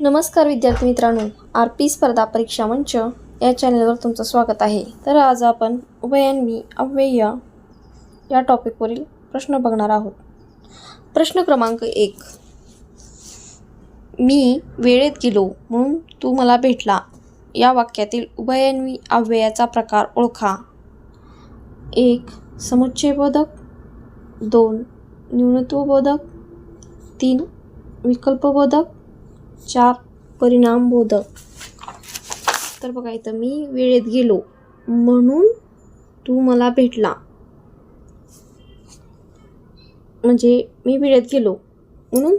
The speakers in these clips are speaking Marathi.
नमस्कार विद्यार्थी मित्रांनो आर पी स्पर्धा परीक्षा मंच या चॅनलवर तुमचं स्वागत आहे. तर आज आपण उभयान्वी अव्यय या टॉपिकवरील प्रश्न बघणार आहोत. प्रश्न क्रमांक एक. मी वेळेत गेलो म्हणून तू मला भेटला. या वाक्यातील उभयान्वी अव्ययाचा प्रकार ओळखा. एक समुच्चयबोधक. दोन न्यूनत्वबोधक. तीन विकल्पबोधक. चार परिणामबोधक तर बघा इथं मी वेळेत गेलो. म्हणून तू मला भेटला. म्हणजे मी वेळेत गेलो. म्हणून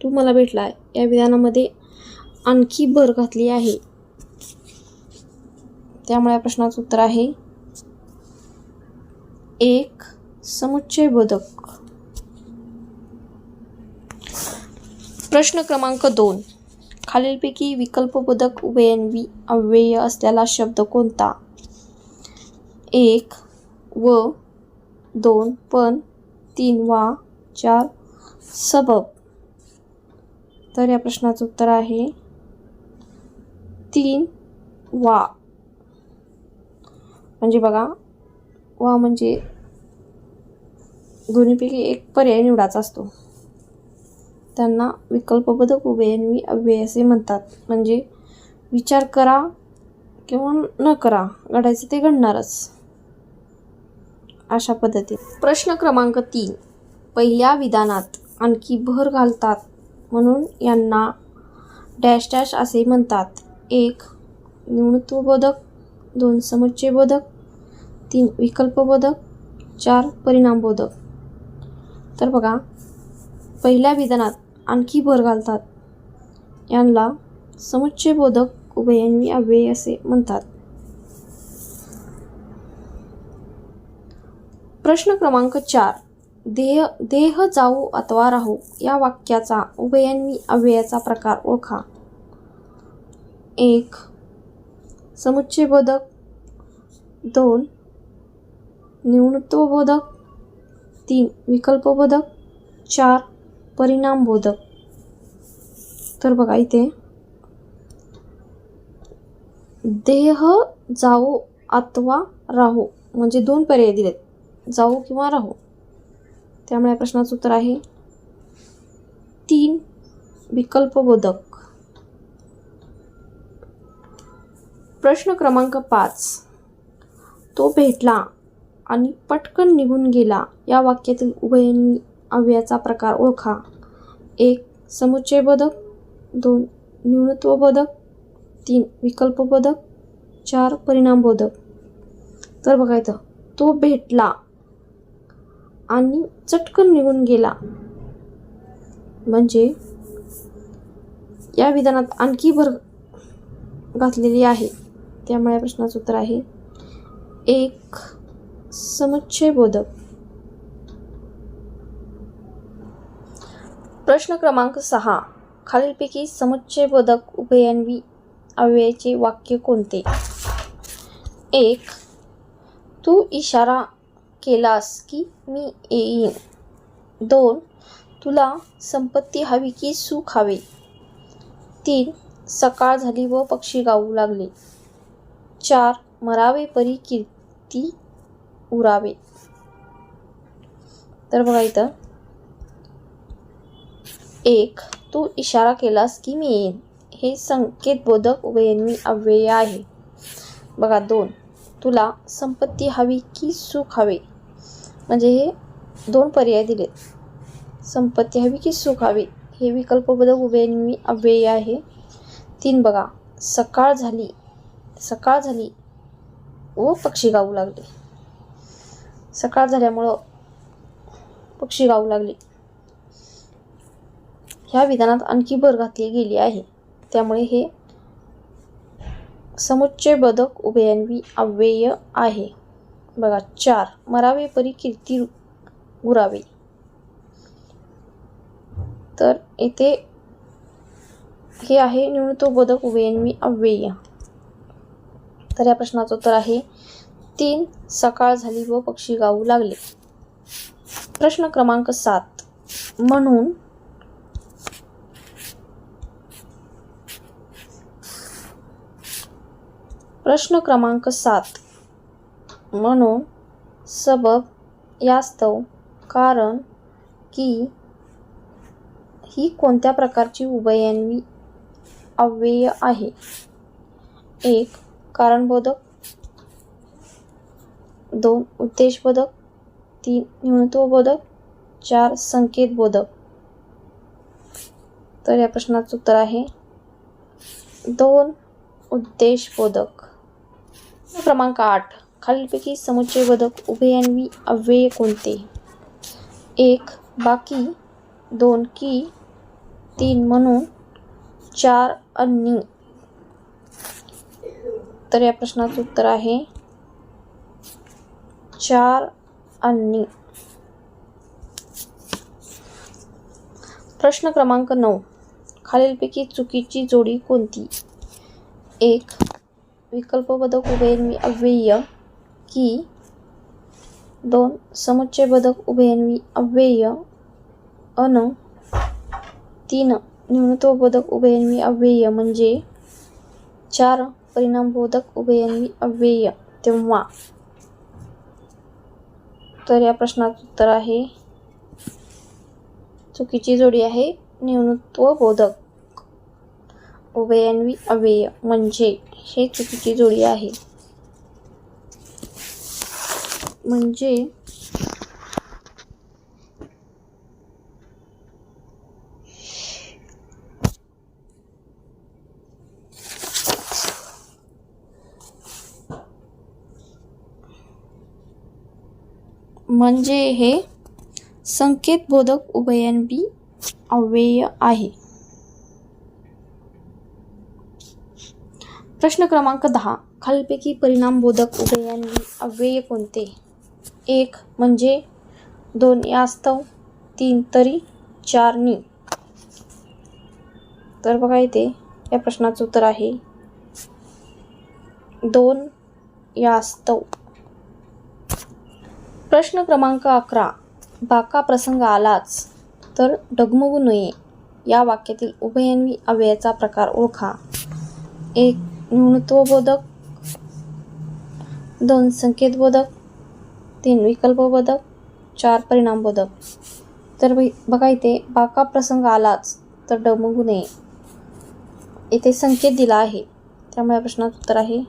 तू मला भेटला. या विधानामध्ये आणखी भर घातली आहे. त्यामुळे या प्रश्नाचं उत्तर आहे एक समुच्चयबोधक प्रश्न क्रमांक दोन. खालीलपैकी विकल्पबोधक उभयन्वी अव्यय असलेला शब्द कोणता? एक व दोन पण तीन वा चार सबब. तर या प्रश्नाचं उत्तर आहे तीन वा. म्हणजे बघा वा म्हणजे दोन्हीपैकी एक पर्याय निवडाचा असतो. त्यांना विकल्पबोधक उभयन्वी अव्यय असे म्हणतात. म्हणजे विचार करा किंवा न करा घडायचं ते घडणारच. अशा पद्धतीत. प्रश्न क्रमांक तीन. पहिल्या विधानात आणखी भर घालतात म्हणून यांना डॅश डॅश असे म्हणतात. एक न्यूनत्वबोधक दोन समुच्चयबोधक. तीन विकल्पबोधक. चार परिणामबोधक. तर बघा पहिल्या विधानात आणखी भर घालतात. यांना समुच्चयबोधक उभयन्वी अव्यय असे म्हणतात. प्रश्न क्रमांक चार. देह देह जाऊ अथवा राहू या वाक्याचा उभयन्वी अव्ययाचा प्रकार ओळखा. एक. समुच्चयबोधक. दोन. न्यूनत्वबोधक तीन. विकल्पबोधक. चार. परिणामबोधक. तर बघा इथे देह जाओ अथवा राहो म्हणजे दोन पर्याय दिलेत. जाऊ किंवा राहो. त्यामुळे या प्रश्नाचं उत्तर आहे तीन विकल्पबोधक. प्रश्न क्रमांक पाच. तो भेटला आणि पटकन निघून गेला या वाक्यातील उभयन्वी अव्ययाचा प्रकार ओळखा. एक समुच्चयबोधक. दोन न्यूनत्वबोधक. तीन विकल्पबोधक. चार परिणामबोधक. तर बघायचं तो भेटला आणि चटकन निघून गेला. म्हणजे या विधानात आणखी भर घातलेली आहे. त्यामुळे प्रश्नाचं उत्तर आहे. एक समुच्चयबोधक. प्रश्न क्रमांक सहा. खालीलपैकी समुच्चयबोधक उभयन्वी अव्ययाचे वाक्य कोणते? एक तू इशारा केलास की मी येईन. दोन तुला संपत्ती हवी की सुख हवे. तीन सकाळ झाली व पक्षी गाऊ लागले. चार मरावे परी कीर्ती उरावे. तर बघा इथं एक तू इशारा केलास की मी येईन. हे संकेतबोधक उभयन्वी अव्यय आहे. बघा दोन. तुला संपत्ती हवी की सुख हवे? म्हणजे हे दोन पर्याय दिलेत. संपत्ती हवी की सुख हवे? हे विकल्पबोधक उभयन्वी अव्यय आहे. तीन बघा. सकाळ झाली. सकाळ झाली. व पक्षी गाऊ लागले. सकाळ झाल्यामुळं पक्षी गाऊ लागले. ह्या विधानात आणखी भर घातली गेली आहे. त्यामुळे हे समुच्चयबोधक उभयन्वी अव्यय आहे. बघा चार. मरावे परी कीर्ती उरावे तर येथे हे आहे न्यूनत्वबोधक उभयन्वी अव्यय. तर या प्रश्नाचं उत्तर आहे तीन सकाळ झाली व पक्षी गाऊ लागले. प्रश्न क्रमांक सात. म्हणून प्रश्न क्रमांक सात. म्हणून सबब यास्तव कारण की ही कोणत्या प्रकारची उभयन्वी अव्यय आहे? एक कारणबोधक. दोन उद्देशबोधक. तीन न्यूनत्वबोधक. चार संकेतबोधक. तर या प्रश्नाचं उत्तर आहे दोन उद्देशबोधक. क्रमांक आठ. खालीलपैकी समुच्चयबोधक उभयान्वी अव्यय कोणते? एक बाकी. दोन की. तीन म्हणून. चार अन्नी. तर या प्रश्नाचं उत्तर आहे. चार अन्नी. प्रश्न क्रमांक नऊ. खालीलपैकी चुकीची जोडी कोणती? एक विकल्पबोधक उभयन्वी अव्यय की दोन समुच्चयबोधक उभयन्वी अव्यय अन तीन न्यूनत्वबोधक उभयन्वी अव्यय म्हणजे चार परिणामबोधक उभयन्वी अव्यय तेव्हा. तर या प्रश्नाचं उत्तर आहे. चुकीची जोडी आहे न्यूनत्वबोधक. उभयन्वी अव्यय म्हणजे हे चुकीची जोडी आहे. म्हणजे म्हणजे हे संकेतबोधक उभयन्वी अव्यय आहे. प्रश्न क्रमांक दहा. खालीलपैकी परिणामबोधक उभयन्वी अव्यय कोणते? एक म्हणजे दोन यास्तव तीन तरी चार नि. तर बघा इथे या प्रश्नाचं उत्तर आहे. दोन यास्तव. प्रश्न क्रमांक अकरा. बाका प्रसंग आलाच तर डगमगू नये. या वाक्यातील उभयन्वी अव्ययाचा प्रकार ओळखा. एक न्यूनत्वबोधक दोन संकेतबोधक तीन विकल्पबोधक चार परिणामबोधक. तर बघा इथे बाका प्रसंग आलाच तर डमगू नये. इथे संकेत दिला आहे. त्यामुळे प्रश्नात उत्तर आहे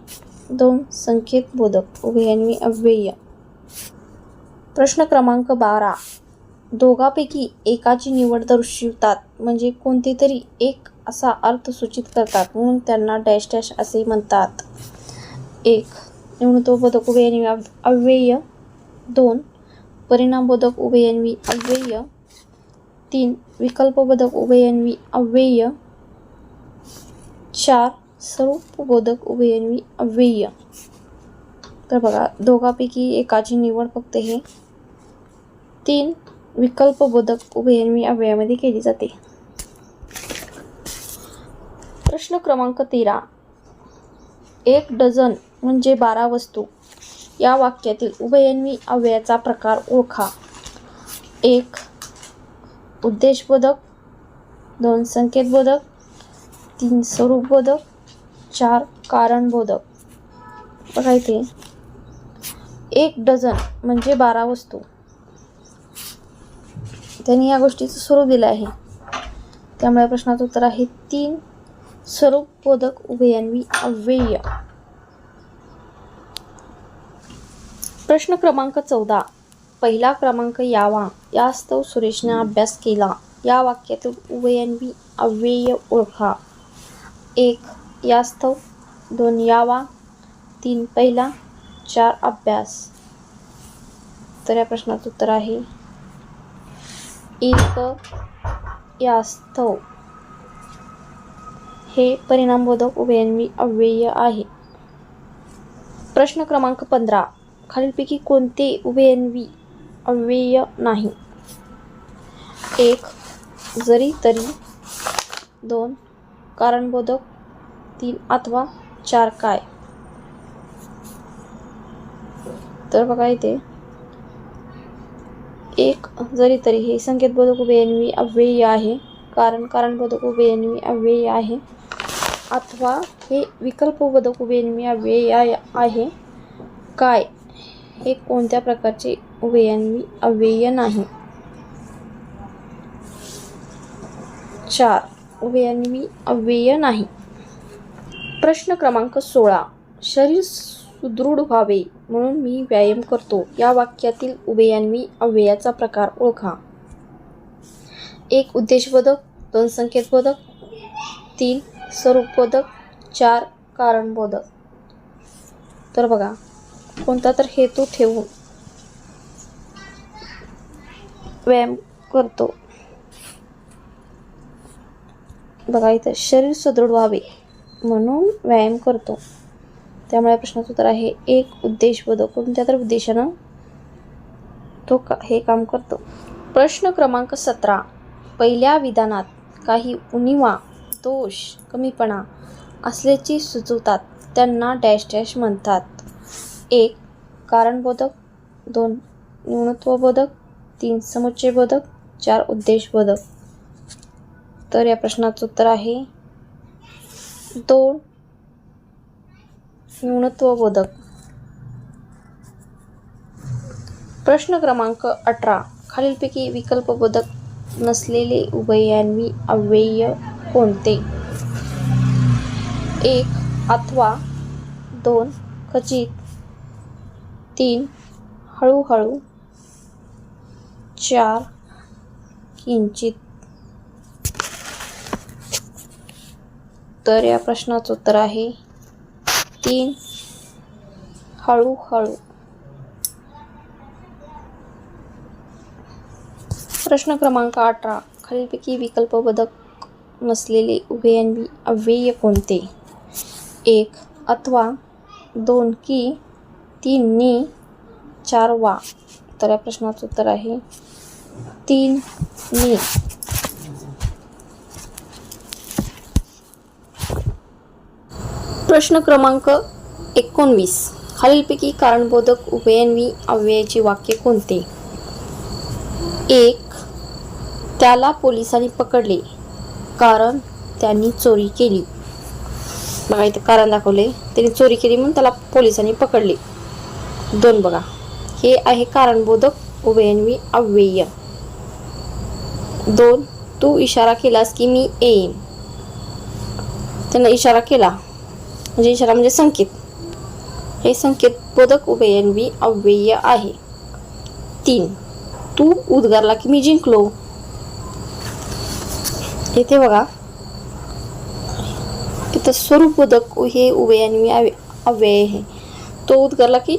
दोन संकेतबोधक उभयन्वी अव्यय. प्रश्न क्रमांक बारा. दोघापैकी एकाची निवड दर्शवितात म्हणजे कोणते तरी एक असा अर्थ सूचित करतात. म्हणून त्यांना डॅश डॅश असे म्हणतात. एक न्यूनत्वबोधक उभयन्वी अव- अव्यय. दोन परिणामबोधक उभयन्वी अव्यय. तीन विकल्पबोधक उभयन्वी अव्यय. चार स्वरूपबोधक उभयन्वी अव्यय. तर बघा दोघापैकी एकाची निवड फक्त हे. तीन विकल्पबोधक उभयन्वी अव्ययामध्ये केली जाते. प्रश्न क्रमांक तेरा. एक डझन म्हणजे बारा वस्तू. या वाक्यातील उभयन्वी अव्ययाचा प्रकार ओळखा. एक उद्देशबोधक. दोन संकेतबोधक. तीन स्वरूपबोधक. चार कारणबोधक. बघा इथे. एक डझन म्हणजे बारा वस्तू. त्यांनी या गोष्टीचं स्वरूप दिलं आहे. त्यामुळे प्रश्नाचं उत्तर आहे तीन स्वरूपबोधक उभयन्वी अव्यय. प्रश्न क्रमांक चौदा. पहिला क्रमांक यावा. यास्तव सुरेशने अभ्यास केला. या वाक्यातील उभयन्वी अव्यय ओळखा. एक यास्तव. दोन यावा. तीन पहिला. चार अभ्यास. तर या प्रश्नाचं उत्तर आहे. एक यास्तव. हे परिणामबोधक उभयन्वी अव्यय आहे. प्रश्न क्रमांक पंधरा. खालीलपैकी कोणते उभयन्वी अव्यय नाही? एक जरी तरी. दोन कारणबोधक. तीन अथवा चार काय? तर बघा इथे. एक जरी तरी हे संकेतबोधक उभयन्वी अव्यय आहे. कारण कारणबोधक उभयन्वी अव्यय आहे. अथवा हे विकल्पबोधक उभयन्वी अव्यय आहे काय? हे कोणत्या प्रकारचे उभयन्वी अव्यय नाही? चार. उभयन्वी अव्यय नाही. प्रश्न क्रमांक सोळा. शरीर सुदृढ व्हावे म्हणून मी व्यायाम करतो. या वाक्यातील उभयन्वी अव्ययाचा प्रकार ओळखा. एक उद्देशबोधक दोन संकेतबोधक तीन स्वरूपबोधक चार कारणबोधक. तर बघा कोणता तर हेतू ठेवून व्यायाम करतो. बघा इथं शरीर सुदृढ व्हावे म्हणून व्यायाम करतो. त्यामुळे प्रश्नाचं उत्तर आहे एक उद्देशबोधक. कोणत्या तर उद्देशानं तो का हे काम करतो. प्रश्न क्रमांक सतरा. पहिल्या विधानात काही उणिवा दोष कमीपणा असल्याची सुचवतात. त्यांना डॅश डॅश म्हणतात. एक कारणबोधक. दोन न्यूनत्वबोधक. तीन समुच्चयबोधक. चार उद्देशबोधक. तर या प्रश्नाचं उत्तर आहे दोन न्यूनत्वबोधक. प्रश्न क्रमांक अठरा. खालीलपैकी विकल्पबोधक नसलेले उभयान्वी अव्यय कोणते? एक अथवा दोन खचित. तीन हळूहळू. चार किंचित. तर या प्रश्नाचं उत्तर आहे तीन हळूहळू. प्रश्न क्रमांक अठरा खालीलपैकी विकल्पबोधक नसलेले उभयन्वी अव्यय कोणते? एक अथवा दोन की तीन नी चार वा. तर या प्रश्नाचं उत्तर आहे तीन नी. प्रश्न क्रमांक एकोणवीस. खालीलपैकी कारणबोधक उभयन्वी अव्ययाची वाक्य कोणते? एक त्याला पोलिसांनी पकडले. कारण त्यांनी चोरी केली. बघा इथे कारण दाखवले. त्यांनी चोरी केली म्हणून त्याला पोलिसांनी पकडले. दोन बघा. हे आहे कारणबोधक उभयन्वी अव्यय. दोन तू इशारा केलास की मी येईन. त्यांना इशारा केला. म्हणजे इशारा म्हणजे संकेत. हे संकेत बोधक उभयन्वी अव्यय आहे. तीन तू उद्गारला की मी जिंकलो? येथे बघा. इथं स्वरूपबोधक हे उभयन्वी अव्य अव्यय आहे. तो उद्गारला की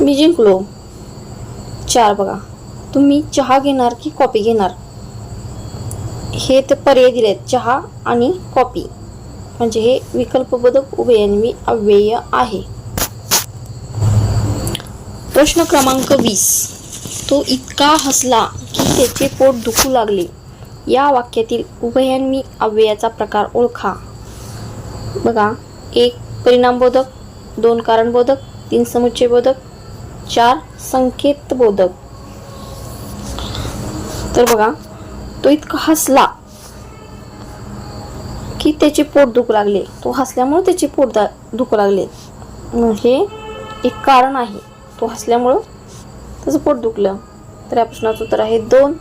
मी जिंकलो. चार बघा. तुम्ही चहा घेणार की कॉपी घेणार? हे ते पर्याय दिले आहेत चहा आणि कॉपी म्हणजे हे विकल्पबोधक उभयन्वी अव्यय आहे. प्रश्न क्रमांक वीस. तो इतका हसला की त्याचे पोट दुखू लागले. या वाक्यातील उभयन्वी अव्ययाचा प्रकार ओळखा. बघा एक परिणामबोधक दोन कारणबोधक तीन समुच्चयबोधक चार संकेतबोधक. तर बघा तो इतका हसला की त्याचे पोट दुखू लागले. तो हसल्यामुळे त्याचे पोट दा दुखू लागले. हे एक कारण आहे. तो हसल्यामुळं त्याचं पोट दुखलं. तर या प्रश्नाचं उत्तर आहे दोन.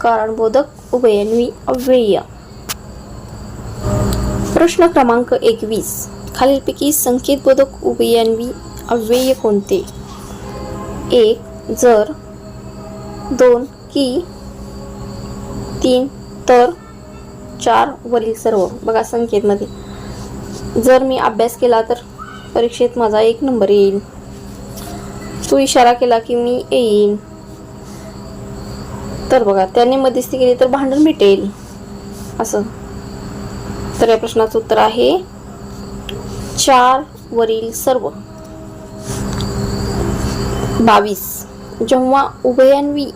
कारणबोधक उभयन्वी अव्यय प्रश्न क्रमांक एकवीस. खालीलपैकी संकेतबोधक उभयन्वी अव्यय कोणते? एक जर. दोन की. तीन तर. चार वरील सर्व. बघा संकेतमध्ये. जर मी अभ्यास केला तर परीक्षेत माझा एक नंबर येईल. तू इशारा केला की मी येईन. तर बघा त्याने मध्यस्थी केली तर भांडण मिटेल. असं. तर या प्रश्नाचं उत्तर आहे चार वरील सर्व. बावीस. जेव्हा उभयान्वी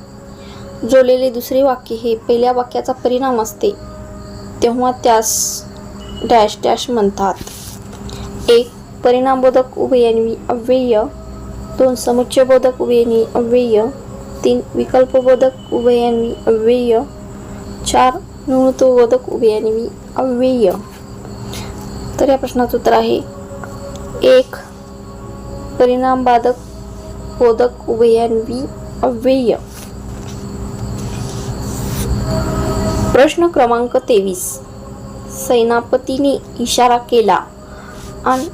जोडलेले दुसरे वाक्य हे पहिल्या वाक्याचा परिणाम असते तेव्हा त्यास डॅश डॅश म्हणतात. एक परिणामबोधक उभयांवी अव्यय दोन समुच्चयबोधक उभयनी अव्यय. तीन विकल्पबोधक उभयन्वी अव्यय. चार न्यूनत्वबोधक उभयन्वी अव्यय. तर या प्रश्नाचं उत्तर आहे एक परिणामबाधक बोधक उभयन्वी अव्यय. प्रश्न क्रमांक तेवीस. सैनापतीने इशारा केला. आणि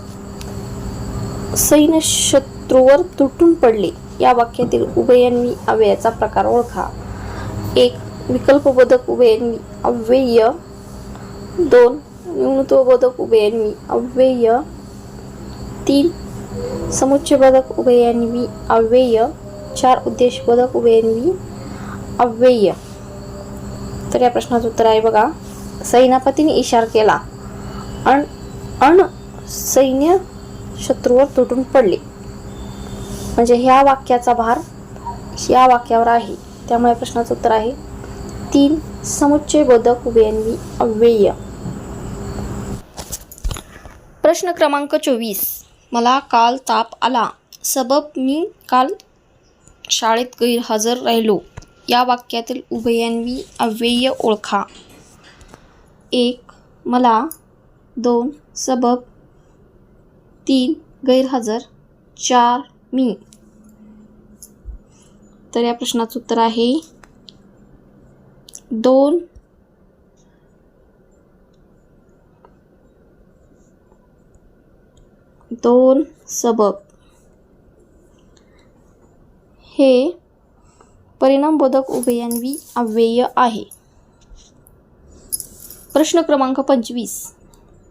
सैन्य शत्रूवर तुटून पडले. या वाक्यातील उभयन्वी अव्ययाचा प्रकार ओळखा. एक विकल्पबोधक उभयन्वी अव्यय. दोन न्यूनत्वबोधक उभयन्वी अव्यय. तीन समुच्चयबोधक उभयन्वी अव्यय. चार उद्देशबोधक उभयन्वी अव्यय. तर या प्रश्नाचं उत्तर आहे बघा. सैनापतीने इशारा केला. अण अण सैन्य शत्रूवर तुटून पडले. म्हणजे ह्या वाक्याचा भार या वाक्यावर आहे. त्यामुळे प्रश्नाचं उत्तर आहे. तीन समुच्चयबोधक व्यन्वी अव्यय. प्रश्न क्रमांक चोवीस. मला काल ताप आला. सबब मी काल शाळेत गैरहजर राहिलो. या वाक्यातील उभयन्वी अव्यय ओळखा. एक मला दोन सबब तीन गैरहजर चार मी. तर या प्रश्नाचं उत्तर आहे दोन. दोन सबब. हे परिणामबोधक उभयन्वी अव्यय आहे. प्रश्न क्रमांक पंचवीस.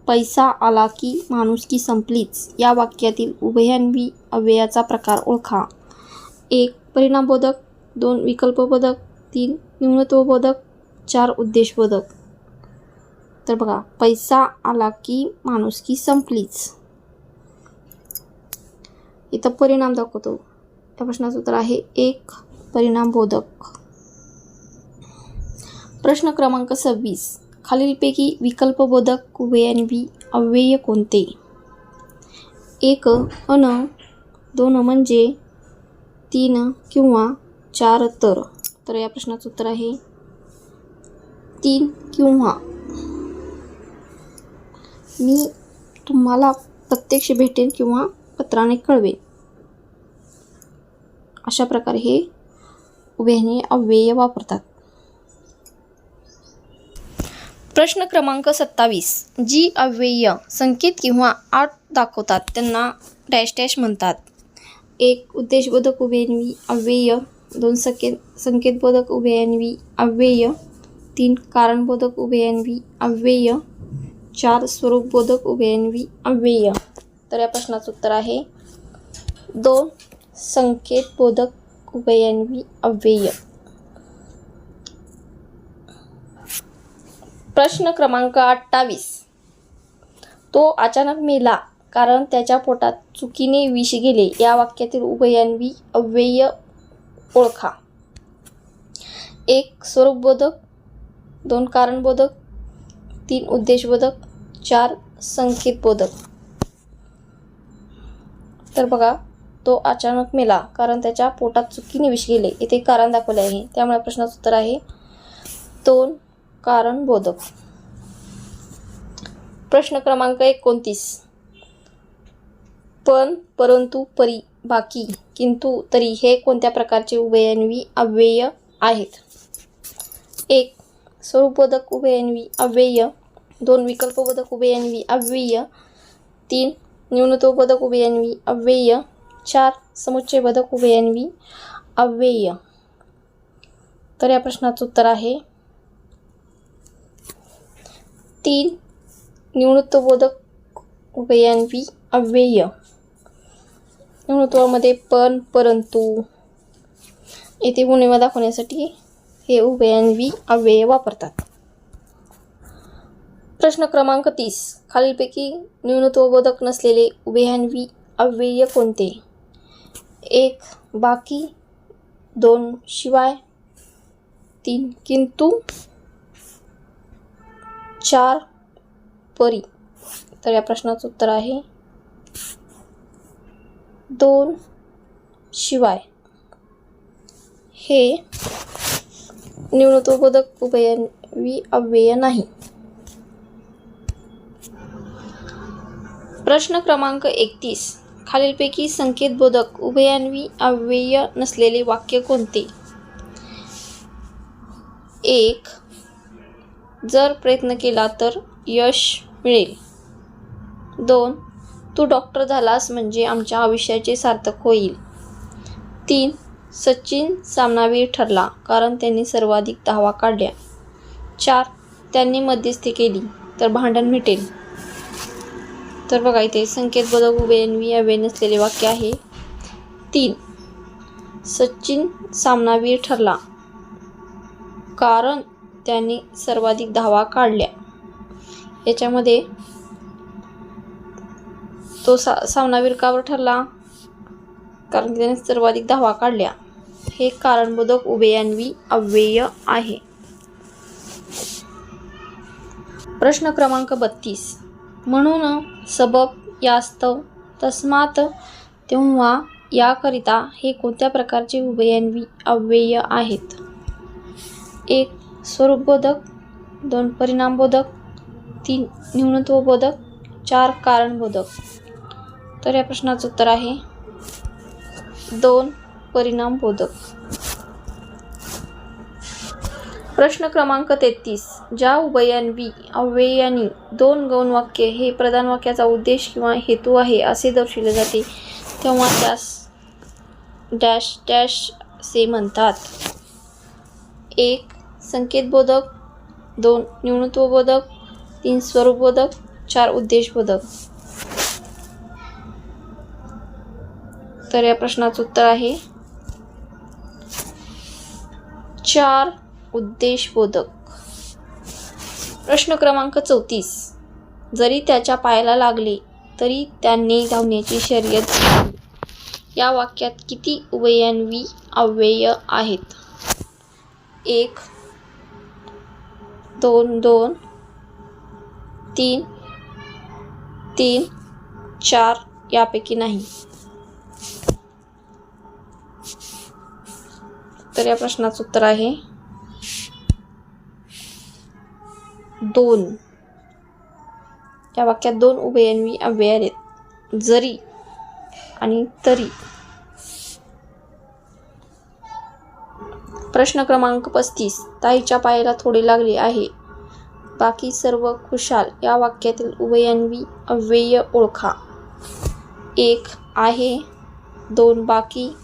पैसा आला की माणुसकी संपलीच. या वाक्यातील उभयन्वी अव्ययाचा प्रकार ओळखा. एक परिणामबोधक दोन विकल्पबोधक तीन न्यूनत्वबोधक चार उद्देशबोधक. तर बघा पैसा आला की माणुसकी संपलीच. इथं परिणाम दाखवतो. या प्रश्नाचं उत्तर आहे एक परिणामबोधक. प्रश्न क्रमांक सव्वीस. खालीलपैकी विकल्पबोधक उभयन्वी अव्यय कोणते? एक अन दोन म्हणजे तीन किंवा चार तर. तर या प्रश्नाचं उत्तर आहे तीन किंवा. मी तुम्हाला प्रत्यक्ष भेटेन किंवा पत्राने कळवेन. अशा प्रकारे हे उभ्याने अव्यय वापरतात. प्रश्न क्रमांक सत्तावीस. जी अव्यय संकेत किंवा आठ दाखवतात त्यांना डॅश डॅश म्हणतात. एक उद्देशबोधक उभयन्वी अव्यय. दोन संकेत संकेतबोधक उभयन्वी अव्यय. तीन कारणबोधक उभयन्वी अव्यय. चार स्वरूपबोधक उभयन्वी अव्यय. तर या प्रश्नाचं उत्तर आहे दोन संकेतबोधक उभयन्वी अव्यय. प्रश्न क्रमांक अठ्ठावीस. तो अचानक मेला. कारण त्याच्या पोटात चुकीने विष गेले. या वाक्यातील उभयन्वी अव्यय ओळखा. एक स्वरूपबोधक दोन कारणबोधक तीन उद्देशबोधक चार संकेतबोधक. तर बघा तो अचानक मेला कारण त्याच्या पोटात चुकीने विष गेले. इथे कारण दाखवले आहे. त्यामुळे प्रश्नाचं उत्तर आहे दोन कारणबोधक. प्रश्न क्रमांक एकोणतीस. पण परंतु परी बाकी. किंतु तरी हे कोणत्या प्रकारचे उभयन्वी अव्यय आहेत? एक स्वरूपबोधक उभयन्वी अव्यय. दोन विकल्पबोधक उभयन्वी अव्यय. तीन न्यूनतोबोधक उभयन्वी अव्यय. चार समुच्चयबोधक उभयन्वी अव्यय. तर या प्रश्नाचं उत्तर आहे. तीन न्यूनत्वबोधक उभयन्वी अव्यय. न्यूनत्वामध्ये पण परंतु येथे पूर्णिमा दाखवण्यासाठी हे उभयन्वी अव्यय वापरतात. प्रश्न क्रमांक तीस. खालीलपैकी न्यूनत्वबोधक नसलेले उभयन्वी अव्यय कोणते? एक बाकी. दोन शिवाय. तीन किंतु. चार परी. तर या प्रश्नाचं उत्तर आहे दोन शिवाय. हे निवृत्तबोधक उभयन्वी अव्यय नाही. प्रश्न क्रमांक एकतीस. खालीलपैकी संकेतबोधक उभयान्वी अव्यय नसलेले वाक्य कोणते? एक जर प्रयत्न केला तर यश मिळेल. दोन तू डॉक्टर झालास म्हणजे आमच्या आयुष्याचे सार्थक होईल. तीन सचिन सामनावीर ठरला कारण त्यांनी सर्वाधिक धावा काढल्या. चार त्यांनी मध्यस्थी केली तर भांडण मिटेल. तर बघा इथे संकेतबोधक उभयन्वी अवे नसलेले वाक्य आहे. तीन सचिन सामनावीर ठरला कारण त्यांनी सर्वाधिक धावा काढल्या. याच्यामध्ये तो सा सामनावीर कावर ठरला. कारण त्याने सर्वाधिक धावा काढल्या. हे कारणबोधक उभयान्वी अव्यय आहे. प्रश्न क्रमांक बत्तीस. म्हणून सबब यास्तव तस्मात तेव्हा याकरिता हे कोणत्या प्रकारचे उभयान्वी अव्यय आहेत? एक स्वरूपबोधक. दोन परिणामबोधक. तीन न्यूनत्वबोधक. चार कारणबोधक. तर या प्रश्नाचं उत्तर आहे. दोन परिणामबोधक प्रश्न क्रमांक तेहतीस. ज्या उभयान्वी अव्ययानी दोन गौण वाक्य हे प्रधान वाक्याचा उद्देश किंवा हेतू आहे असे दर्शविले जाते तेव्हा त्यास डॅश डॅश असे म्हणतात. एक संकेतबोधक. दोन न्यूनत्वबोधक. तीन स्वरूपबोधक. चार उद्देशबोधक. तर या प्रश्नाचं उत्तर आहे. चार उद्देशबोधक. प्रश्न क्रमांक चौतीस. जरी त्याच्या पायाला लागले तरी त्यांनी धावण्याची शर्यत या वाक्यात किती उभयान्वी अव्यय आहेत? एक दोन दोन तीन तीन चार यापैकी नाही. तर या प्रश्नाचं उत्तर आहे. दोन. या वाक्यात दोन उभयन्वी अव्यय आहेत. जरी आणि तरी. प्रश्न क्रमांक पस्तीस. ताईच्या पायाला थोडे लागले आहे. बाकी सर्व खुशाल. या वाक्यातील उभयन्वी अव्यय ओळखा. एक आहे दोन बाकी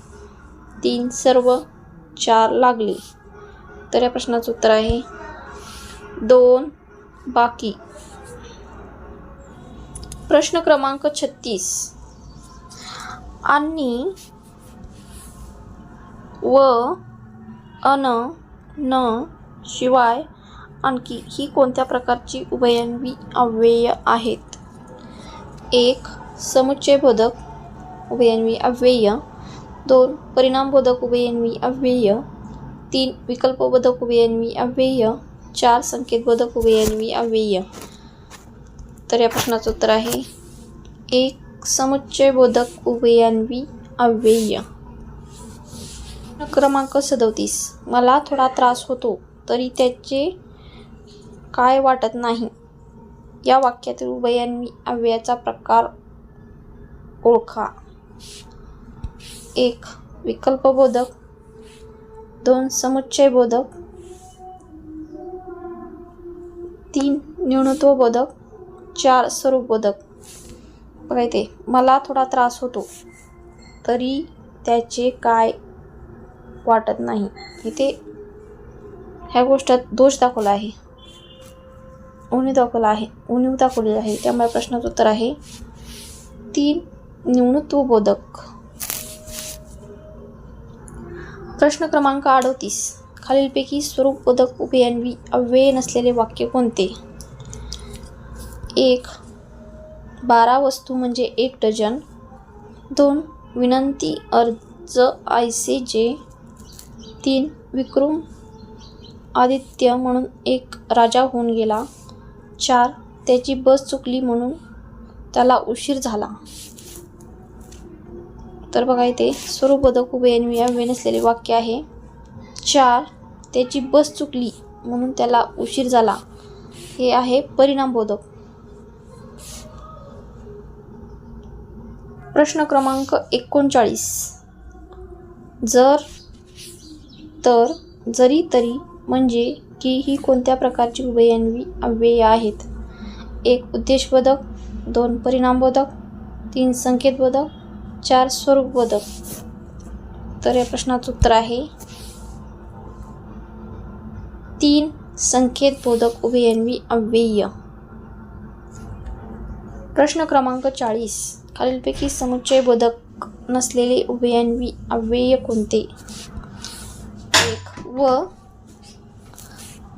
तीन सर्व चार लागले. तर या प्रश्नाचं उत्तर आहे दोन बाकी. प्रश्न क्रमांक छत्तीस. आणि व अन न शिवाय आणखी ही कोणत्या प्रकारची उभयन्वी अव्यय आहेत? एक समुच्चयबोधक उभयन्वी अव्यय. दोन परिणामबोधक उभयन्वी अव्यय. तीन विकल्पबोधक उभयन्वी अव्यय. चार संकेतबोधक उभयन्वी अव्यय. तर या प्रश्नाचं उत्तर आहे एक समुच्चयबोधक उभयन्वी अव्यय. क्रमांक सदोतीस. मला थोडा त्रास होतो तरी त्याचे काय वाटत नाही. या वाक्यातील उभयन्वी अव्ययाचा प्रकार ओळखा. एक विकल्पबोधक दोन समुच्चयबोधक तीन न्यूनत्वबोधक चार स्वरूपबोधक. बघा इथे मला थोडा त्रास होतो तरी त्याचे काय वाटत नाही. इथे ह्या गोष्टात दोष दाखवला आहे. उणीव दाखवला आहे उणीव दाखवलेली आहे. त्यामुळे प्रश्नाचं उत्तर आहे तीन न्यूनत्वबोधक. प्रश्न क्रमांक अडोतीस. खालीलपैकी स्वरूप स्वरूपबोधक उभयान्वी अव्यय नसलेले वाक्य कोणते? एक बारा वस्तू म्हणजे एक डझन. दोन विनंती अर्ज आयसे जे. तीन विक्रम आदित्य म्हणून एक राजा होऊन गेला. चार त्याची बस चुकली म्हणून त्याला उशीर झाला. तर बघा इथे स्वरूपदक उभयन्वी अव्यय नसलेले वाक्य आहे. चार त्याची बस चुकली म्हणून त्याला उशीर झाला. हे आहे परिणामबोधक. प्रश्न क्रमांक एकोणचाळीस. जर तर जरी तरी म्हणजे की ही कोणत्या प्रकारची उभयन्वी अव्यय आहेत? एक उद्देशबोधक दोन परिणामबोधक तीन संकेतबोधक चार स्वरूपबोधक. तर या प्रश्नाचं उत्तर आहे तीन संकेतबोधक उभयन्वी अव्यय प्रश्न क्रमांक चाळीस. खालीलपैकी समुच्चयबोधक नसलेले उभयन्वी अव्यय कोणते? एक व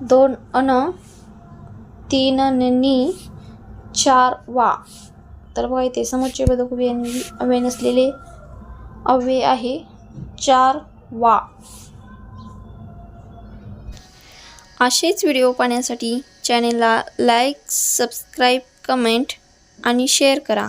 दोन अन तीन नी चार वा. तर बघा इथे समुच्चयबोधक उभयन्वी अव्यय नसलेले अव्यय आहे. चार वा. असेच व्हिडिओ पाहण्यासाठी चॅनेलला लाईक सबस्क्राईब कमेंट आणि शेअर करा.